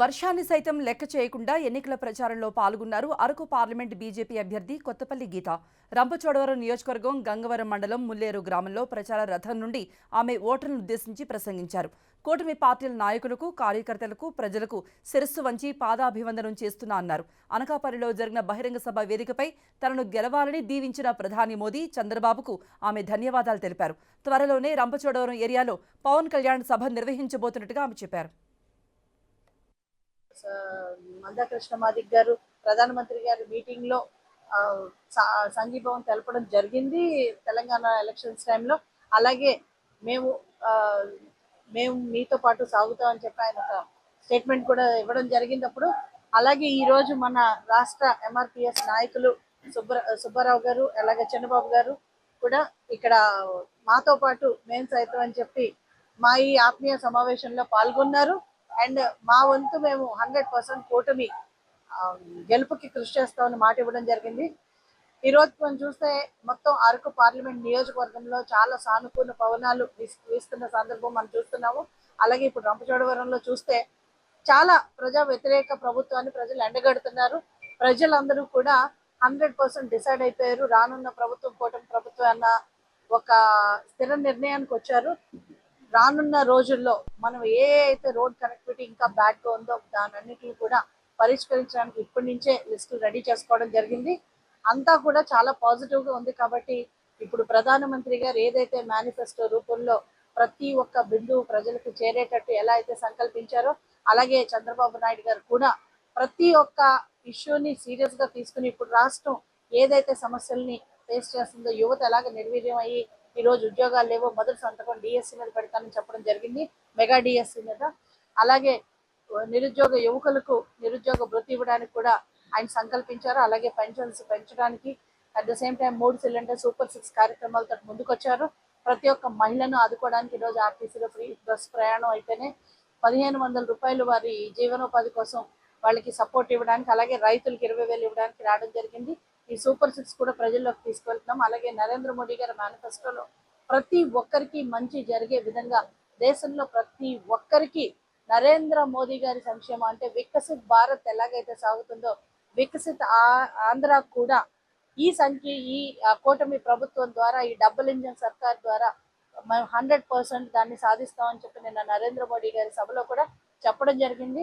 వర్షాన్ని సైతం లెక్క చేయకుండా ఎన్నికల ప్రచారంలో పాల్గొన్నారు. అరకు పార్లమెంట్ బీజేపీ అభ్యర్థి కొత్తపల్లి గీత. రంపచోడవరం నియోజకవర్గం గంగవరం మండలం ముల్లేరు గ్రామంలో ప్రచార రథం నుండి ఆమె ఓటర్లను ఉద్దేశించి ప్రసంగించారు. కూటమి పార్టీల నాయకులకు కార్యకర్తలకు ప్రజలకు శిరస్సు వంచి పాదాభివందనం చేస్తున్నా అన్నారు. అనకాపల్లిలో జరిగిన బహిరంగ సభ వేదికపై తనను గెలవాలని దీవించిన ప్రధాని మోదీ చంద్రబాబుకు ఆమె ధన్యవాదాలు తెలిపారు. త్వరలోనే రంపచోడవరం ఏరియాలో పవన్ కళ్యాణ్ సభ నిర్వహించబోతున్నట్టుగా ఆమె చెప్పారు. మందాకృష్ణ మాదిక్ గారు ప్రధానమంత్రి గారి మీటింగ్లో సంఘీభావం తెలపడం జరిగింది తెలంగాణ ఎలక్షన్స్ టైంలో అలాగే మేము మేము మీతో పాటు సాగుతామని చెప్పి ఆయన ఒక స్టేట్మెంట్ కూడా ఇవ్వడం జరిగిందప్పుడు అలాగే ఈరోజు మన రాష్ట్ర ఎంఆర్పిఎస్ నాయకులు సుబ్బర సుబ్బారావు గారు అలాగే చంద్రబాబు గారు కూడా ఇక్కడ మాతో పాటు మేము సైతం అని చెప్పి మా ఈ ఆత్మీయ సమావేశంలో పాల్గొన్నారు. అండ్ మా వంతు మేము హండ్రెడ్ పర్సెంట్ కూటమి గెలుపుకి కృషి చేస్తామని మాట ఇవ్వడం జరిగింది. ఈ రోజు మనం చూస్తే మొత్తం అరకు పార్లమెంట్ నియోజకవర్గంలో చాలా సానుకూల పవనాలు వీస్తున్న సందర్భం మనం చూస్తున్నాము. అలాగే ఇప్పుడు రంపచోడవరంలో చూస్తే చాలా ప్రజా వ్యతిరేక ప్రభుత్వాన్ని ప్రజలు ఎండగడుతున్నారు. ప్రజలందరూ కూడా హండ్రెడ్ పర్సెంట్ డిసైడ్ అయిపోయారు. రానున్న ప్రభుత్వం కూటమి ప్రభుత్వం అన్న ఒక స్థిర నిర్ణయానికి వచ్చారు. రానున్న రోజుల్లో మనం ఏ అయితే రోడ్ కనెక్టివిటీ ఇంకా బ్యాడ్గా ఉందో దానన్నిటిని కూడా పరిష్కరించడానికి ఇప్పటి నుంచే లిస్టు రెడీ చేసుకోవడం జరిగింది. అంతా కూడా చాలా పాజిటివ్గా ఉంది కాబట్టి ఇప్పుడు ప్రధానమంత్రి గారు ఏదైతే మేనిఫెస్టో రూపంలో ప్రతి ఒక్క బిందువు ప్రజలకు చేరేటట్టు ఎలా అయితే సంకల్పించారో అలాగే చంద్రబాబు నాయుడు గారు కూడా ప్రతి ఒక్క ఇష్యూని సీరియస్గా తీసుకుని ఇప్పుడు రాష్ట్రం ఏదైతే సమస్యల్ని ఫేస్ చేస్తుందో యువత ఎలాగ నిర్వీర్యం అయ్యి ఈ రోజు ఉద్యోగాలు లేవో మొదటి సంతకం డిఎస్సి మీద పెడతానని చెప్పడం జరిగింది. మెగా డిఎస్సి మీద. అలాగే నిరుద్యోగ యువకులకు నిరుద్యోగ వృత్తి ఇవ్వడానికి కూడా ఆయన సంకల్పించారు. అలాగే పెన్షన్స్ పెంచడానికి అట్ ద సేమ్ టైం మూడు సిలిండర్ సూపర్ సిక్స్ కార్యక్రమాలతో ముందుకొచ్చారు. ప్రతి ఒక్క మహిళను ఆదుకోవడానికి ఈరోజు ఆర్టీసీలో ఫ్రీ బస్ ప్రయాణం అయితేనే పదిహేను వందల రూపాయలు వారి జీవనోపాధి కోసం వాళ్ళకి సపోర్ట్ ఇవ్వడానికి అలాగే రైతులకు ఇరవై వేలు ఇవ్వడానికి రావడం జరిగింది. ఈ సూపర్ సిక్స్ కూడా ప్రజల్లోకి తీసుకెళ్తున్నాం. అలాగే నరేంద్ర మోడీ గారి మేనిఫెస్టోలో ప్రతి ఒక్కరికి మంచి జరిగే విధంగా దేశంలో ప్రతి ఒక్కరికి నరేంద్ర మోదీ గారి సంక్షేమం అంటే వికసిత్ భారత్ ఎలాగైతే సాగుతుందో వికసిత్ ఆంధ్ర కూడా ఈ సంఖ్య ఈ కూటమి ప్రభుత్వం ద్వారా ఈ డబుల్ ఇంజన్ సర్కార్ ద్వారా మేము హండ్రెడ్ పర్సెంట్ దాన్ని సాధిస్తామని చెప్పి నిన్న నరేంద్ర మోడీ గారి సభలో కూడా చెప్పడం జరిగింది.